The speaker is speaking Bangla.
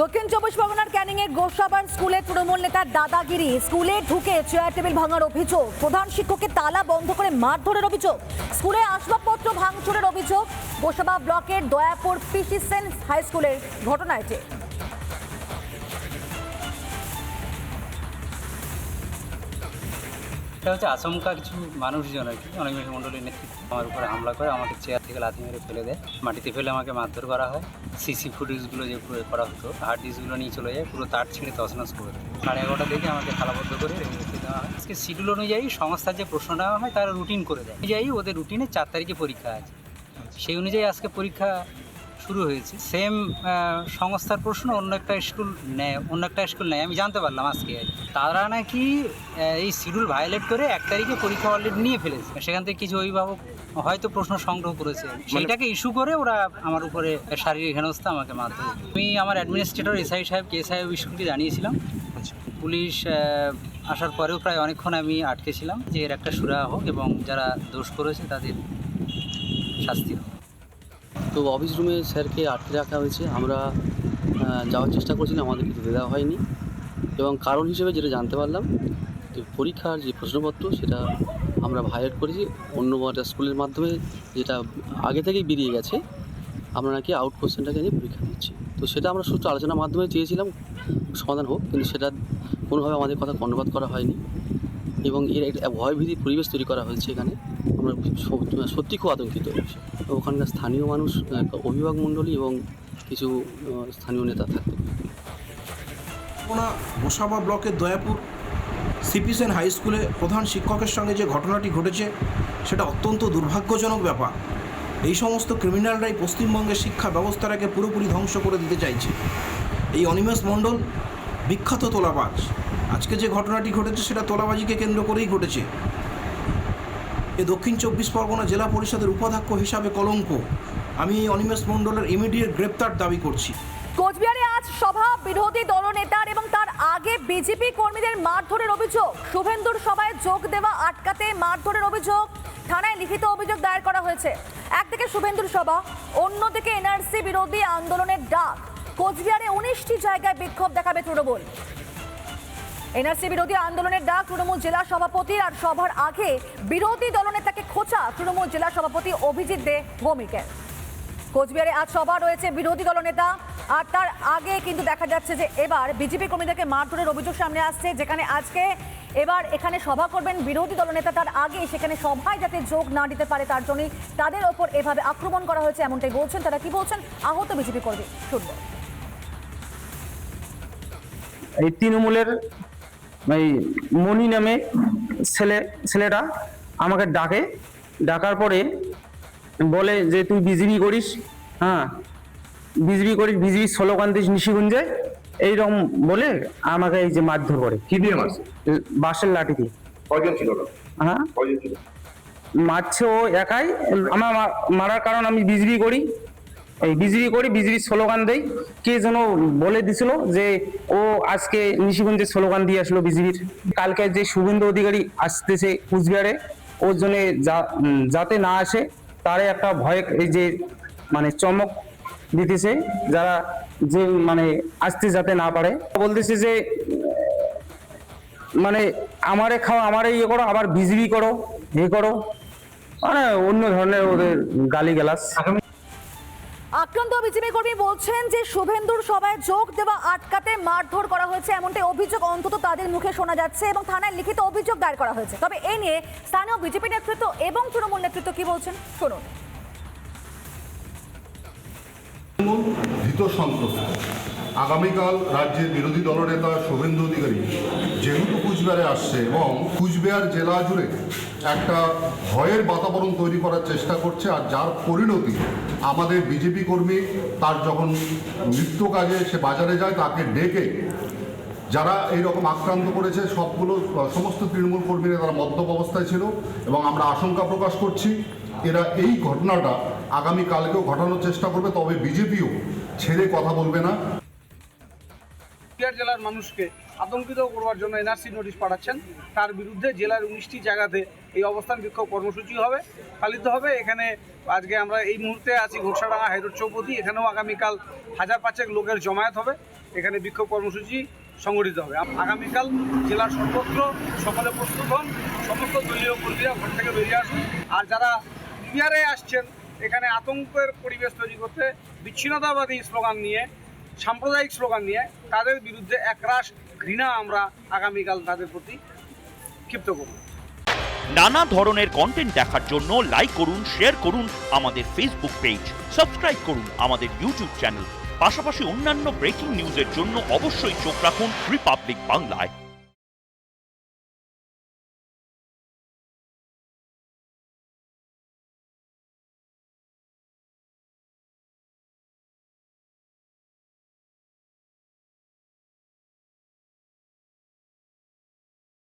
দক্ষিণ চব্বিশ পরগনার ক্যানিং এর গোসাবার স্কুলে তৃণমূল নেতার দাদাগিরি স্কুলে ঢুকে চেয়ার টেবিল ভাঙার অভিযোগ। প্রধান শিক্ষককে তালা বন্ধ করে মারধরের অভিযোগ। স্কুলে আসবাবপত্র ভাঙচুরের অভিযোগ। গোসাবা ব্লকের দয়াপুর পিসি সেন্স হাই স্কুলের ঘটনা এটি। এটা হচ্ছে আচমকা কিছু মানুষজন আর কি, অনেক মণ্ডলীর নেতৃত্ব আমার উপরে হামলা করে, আমাকে চেয়ার থেকে লাথি মেরে ফেলে দেয়। মাটিতে ফেলে আমাকে মারধর করা হয়। সিসি ফুটেজগুলো যে পুরো করা হতো হার্ড ডিস্কগুলো নিয়ে চলে যায়, পুরো তার ছিঁড়ে তছনছ করে দেয়। সাড়ে এগারোটা থেকে আমাকে খালাবদ্ধ করে রেখে দেওয়া হয়। আজকে শিডিউল অনুযায়ী সংস্থার যে প্রশ্ন নেওয়া হয়, তারা রুটিন করে দেয়। অনুযায়ী ওদের রুটিনে চার তারিখে পরীক্ষা আছে। সেই অনুযায়ী আজকে পরীক্ষা শুরু হয়েছে। সেম সংস্থার প্রশ্ন অন্য একটা স্কুল নেয় অন্য একটা স্কুল নেয়। আমি জানতে পারলাম আজকে। তারা নাকি এই শিডিউল ভায়োলেট করে এক তারিখে পরীক্ষা অলরেডি নিয়ে ফেলেছে। সেখান থেকে কিছু অভিভাবক হয়তো প্রশ্ন সংগ্রহ করেছে। সেইটাকে ইস্যু করে ওরা আমার উপরে শারীরিক হেনস্থা আমাকে মারতে আমি আমার অ্যাডমিনিস্ট্রেটর এসআই সাহেব কে সাহেব স্কুলকে জানিয়েছিলাম। পুলিশ আসার পরেও প্রায় অনেকক্ষণ আমি আটকে ছিলাম যে এর একটা সুরা হোক এবং যারা দোষ করেছে তাদের শাস্তি হোক। তো অফিস রুমে স্যারকে আটকে রাখা হয়েছে। আমরা যাওয়ার চেষ্টা করছিলাম, আমাদের কিছু দেওয়া হয়নি। এবং কারণ হিসেবে যেটা জানতে পারলাম, যে পরীক্ষার যে প্রশ্নপত্র, সেটা আমরা ভায়োলেট করেছি। অন্য একটা স্কুলের মাধ্যমে যেটা আগে থেকেই বেরিয়ে গেছে, আমরা নাকি আউট কোশ্চেনটাকে নিয়ে পরীক্ষা দিচ্ছি। তো সেটা আমরা সুষ্ঠু আলোচনার মাধ্যমে চেয়েছিলাম, সমাধান হোক, কিন্তু সেটা কোনোভাবে আমাদের কথা কর্ণপাত করা হয়নি। এবং এর একটা ভয়ভীতি পরিবেশ তৈরি করা হয়েছে এখানে। আমরা সত্যি- খুব আতঙ্কিত। ওখানকার স্থানীয় মানুষ অভিভাবক মণ্ডলী এবং কিছু স্থানীয় নেতা থাকতে গোসাবা ব্লকের দয়াপুর সিপিসেন হাই স্কুলে প্রধান শিক্ষকের সঙ্গে যে ঘটনাটি ঘটেছে, সেটা অত্যন্ত দুর্ভাগ্যজনক ব্যাপার। এই সমস্ত ক্রিমিনালরাই পশ্চিমবঙ্গের শিক্ষা ব্যবস্থাটাকে পুরোপুরি ধ্বংস করে দিতে চাইছে। এই অনিমেষ মণ্ডল বিখ্যাত তোলাবাজ। আজকে যে ঘটনাটি ঘটেছে সেটা তোলাবাজিকে কেন্দ্র করেই ঘটেছে। এ দক্ষিণ চব্বিশ পরগনা জেলা পরিষদের উপাধ্যক্ষ হিসাবে কলঙ্ক। আমি অনিমেষ মণ্ডলের ইমিডিয়েট গ্রেপ্তার দাবি করছি। কোচবিহারে আজ সভা বিরোধী দলনেতার এবং তার আগে বিজেপি কর্মীদের মারধরের অভিযোগ। শুভেন্দুর সভায় যোগ দেওয়া আটকাতে মারধরের অভিযোগ থানায় লিখিত অভিযোগ দায়ের করা হয়েছে। একদিকে শুভেন্দুর সভা, অন্যদিকে এনআরসি বিরোধী আন্দোলনের ডাক। কোচবিহারে উনিশটি জায়গায় বিক্ষোভ দেখাবে তৃণমূল। এনআরসি বিরোধী আন্দোলনের ডাক তৃণমূল জেলা সভাপতির আর সভার আগে বিরোধী দলনেতাকে খোঁচা তৃণমূল জেলা সভাপতি অভিজিৎ দে ভৌমিকের কোচবিহারে আজ সভা রয়েছে বিরোধী দলনেতা, আর তার আগে কিন্তু দেখা যাচ্ছে যে এবার বিজেপি কর্মীদেরকে মারধরের অভিযোগ সামনে আসছে, যেখানে আজকে এবার এখানে সভা করবেন বিরোধী দলনেতা তার আগে সেখানে সভায় যাতে যোগ না দিতে পারে তার জন্যই তাদের ওপর এভাবে আক্রমণ করা হয়েছে, এমনটাই বলছেন। তারা কি বলছেন? আহত বিজেপি কর্মী শুনব। এই তৃণমূলের এই মণি নামে ছেলে ছেলেটা আমাকে ডাকে। ডাকার পরে বলে যে তুই বিজিবি করিস? হ্যাঁ। বিজিবি করিস বিজিবি দিস নিশিগুঞ্জে। এইরকম বলে আমাকে এই যে মারধর করে। কি দিয়ে মারছে? বাসের লাঠি দিয়ে কয়জন ছিল হ্যাঁ। কয়জন ছিল? মারছে ও একাই। আমার মারার কারণ আমি বিজবি করি। এই বিজবি করি বিজবি স্লোগান দেই। কে যেন বলে দিছিল যে, ও আজকে নিশিগঞ্জে স্লোগান দিয়ে আসলো বিজেপির কালকে যে শুভেন্দু অধিকারী আসতেছে কুচবিহারে, ওর জন্য যাতে না আসে, তারে একটা ভয়, এই যে মানে চমক দিতেছে, যারা যে মানে আসতে যাতে না পারে। বলতেছে যে মানে আমারে খাও, আমারে ইয়ে করো, আবার বিজবি করো, এ করো। মানে অন্য ধরনের ওদের গালি গালাস বিজেপি কর্মী বলছেন যে শুভেন্দুর সভায় যোগ দেওয়া আটকাতে মারধর করা হয়েছে, এমনটাই অভিযোগ অন্তত তাদের মুখে শোনা যাচ্ছে এবং থানায় লিখিত অভিযোগ দায়ের করা হয়েছে। তবে এ নিয়ে স্থানীয় বিজেপি নেতৃত্ব এবং তৃণমূল নেতৃত্ব কি বলছেন শুনুন। ভীত সন্ত্রস্ত। আগামীকাল রাজ্যের বিরোধী দলনেতা শুভেন্দু অধিকারী যেহেতু কুচবিহারে আসছে এবং কুচবিহার জেলা জুড়ে একটা ভয়ের বাতাবরণ তৈরি করার চেষ্টা করছে আর যার পরিণতি আমাদের বিজেপি কর্মী তার যখন মৃত্যু কাজে সে বাজারে যায় তাকে ডেকে যারা এই রকম আক্রান্ত করেছে সবগুলো, সমস্ত তৃণমূল কর্মীরা তারা মদ্যপ অবস্থায় ছিল এবং আমরা আশঙ্কা প্রকাশ করছি এরা এই ঘটনাটা আগামী কালকেও ঘটানোর চেষ্টা করবে, তবে বিজেপিও ছেড়ে কথা বলবে না। কুচবিহার জেলার মানুষকে আতঙ্কিত করবার জন্য এনআরসি নোটিশ পাঠাচ্ছেন। তার বিরুদ্ধে জেলার উনিশটি জায়গাতে এই অবস্থান বিক্ষোভ কর্মসূচি হবে, পালিত হবে। এখানে আজকে আমরা এই মুহূর্তে আছি ঘোষাডাঙ্গা হাইরোড চৌপতি। এখানেও আগামীকাল হাজার পাঁচেক লোকের জমায়েত হবে। এখানে বিক্ষোভ কর্মসূচি সংগঠিত হবে। আগামীকাল জেলার সর্বত্র সকলে প্রস্তুত হন। সমস্ত দলীয় কর্মীরা ঘর থেকে বেরিয়ে আসুন। আর যারা বিহারে আসছেন, এখানে আতঙ্কের পরিবেশ তৈরি করতে বিচ্ছিন্নতাবাদী স্লোগান নিয়ে সাম্প্রদায়িক স্লোগান নিয়ে তাদের বিরুদ্ধে একরাশ ঘৃণা আমরা আগামীকাল তাদের প্রতি ক্ষিপ্ত করব। নানা ধরনের কন্টেন্ট দেখার জন্য লাইক করুন শেয়ার করুন আমাদের ফেসবুক পেজ সাবস্ক্রাইব করুন আমাদের ইউটিউব চ্যানেল পাশাপাশি অন্যান্য ব্রেকিং নিউজের জন্য অবশ্যই চোখ রাখুন রিপাবলিক বাংলায়